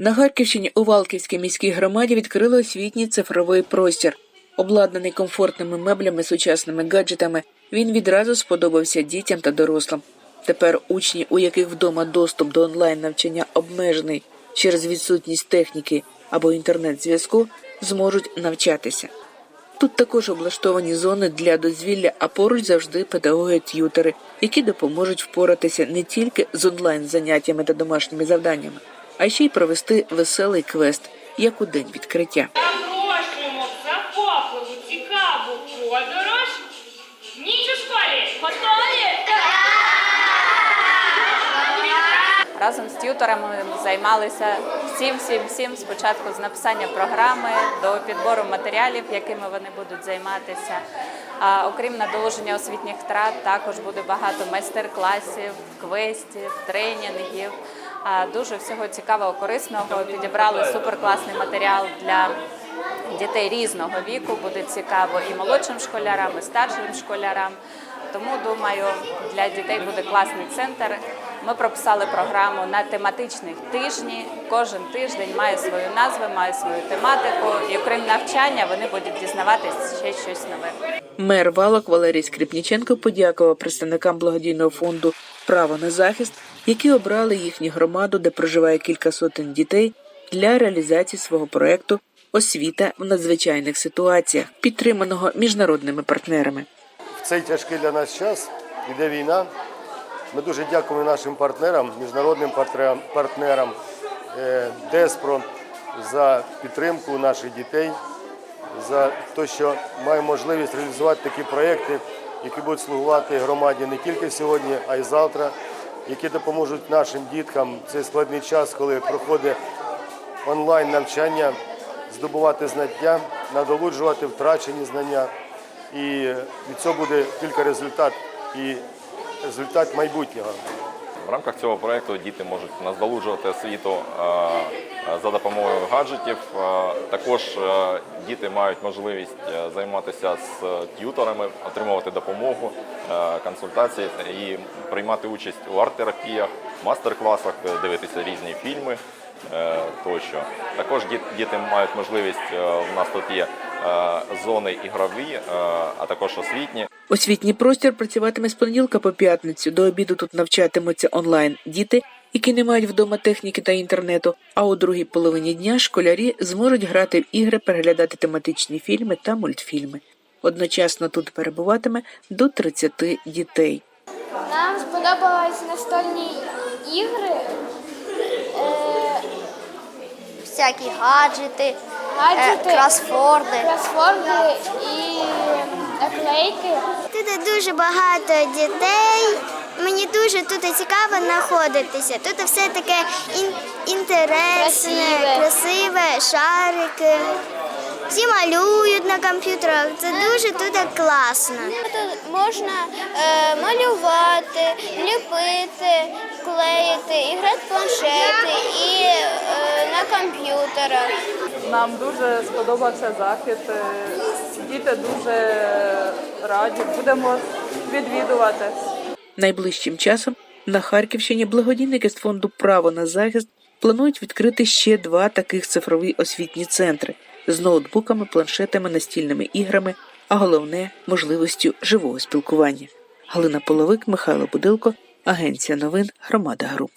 На Харківщині у Валківській міській громаді відкрили освітній цифровий простір. Обладнаний комфортними меблями, сучасними гаджетами, він відразу сподобався дітям та дорослим. Тепер учні, у яких вдома доступ до онлайн навчання обмежений через відсутність техніки або інтернет-зв'язку, зможуть навчатися. Тут також облаштовані зони для дозвілля, а поруч завжди педагоги-т'ютери, які допоможуть впоратися не тільки з онлайн заняттями та домашніми завданнями, а ще й провести веселий квест, як у день відкриття. Запрошуємо захопливу, цікаву подорож. Ніч у школі. Готові? Разом з т'юторами займалися всім, всім, всім спочатку з написання програми до підбору матеріалів, якими вони будуть займатися. А окрім надолуження освітніх втрат, також буде багато майстер-класів, квестів, тренінгів. Дуже всього цікавого, корисного. Підібрали суперкласний матеріал для дітей різного віку. Буде цікаво і молодшим школярам, і старшим школярам. Тому думаю, для дітей буде класний центр. Ми прописали програму на тематичних тижні. Кожен тиждень має свою назву, має свою тематику. І окрім навчання, вони будуть дізнаватися ще щось нове. Мер Валок Валерій Скрипніченко подякував представникам благодійного фонду Право на захист, які обрали їхню громаду, де проживає кілька сотень дітей, для реалізації свого проекту Освіта в надзвичайних ситуаціях, підтриманого міжнародними партнерами. В цей тяжкий для нас час іде війна. Ми дуже дякуємо нашим партнерам, міжнародним партнерам, е, Деспро за підтримку наших дітей, за те, що маємо можливість реалізувати такі проекти, які будуть слугувати громаді не тільки сьогодні, а й завтра, які допоможуть нашим діткам в цей складний час, коли проходить онлайн навчання, здобувати знання, надолуджувати втрачені знання. І від цього буде тільки результат і результат майбутнього. В рамках цього проекту діти можуть наздолуджувати освіту е, е, за допомогою гаджетів. Е, Також діти мають можливість займатися з т'юторами, отримувати допомогу, консультації і приймати участь у арт-терапіях, мастер-класах, дивитися різні фільми тощо. Також діт- діти мають можливість, у нас тут є зони ігрові, е, а також освітні. Освітній простір працюватиме з понеділка по п'ятницю. До обіду тут навчатимуться онлайн діти, які не мають вдома техніки та інтернету. А у другій половині дня школярі зможуть грати в ігри, переглядати тематичні фільми та мультфільми. Одночасно тут перебуватиме до 30 дітей. Нам сподобались настольні ігри, е, всякі гаджети, гаджети, е, кросфорди. кросворди і наклейки. Тут дуже багато дітей. Мені дуже тут цікаво знаходитися. Тут все таке ін- інтересне, Красиве. красиве, шарики. Всі малюють на комп'ютерах. Це дуже тут класно. Тут можна е, малювати, ліпити, клеїти, іграти в планшети на комп'ютерах. Нам дуже сподобався захід. е, Діти дуже раді. Будемо відвідувати. Найближчим часом на Харківщині благодійники з фонду Право на захист планують відкрити ще два таких цифрові освітні центри з ноутбуками, планшетами, настільними іграми, а головне можливістю живого спілкування. Галина Половик, Михайло Будилко, Агенція новин Громада Груп.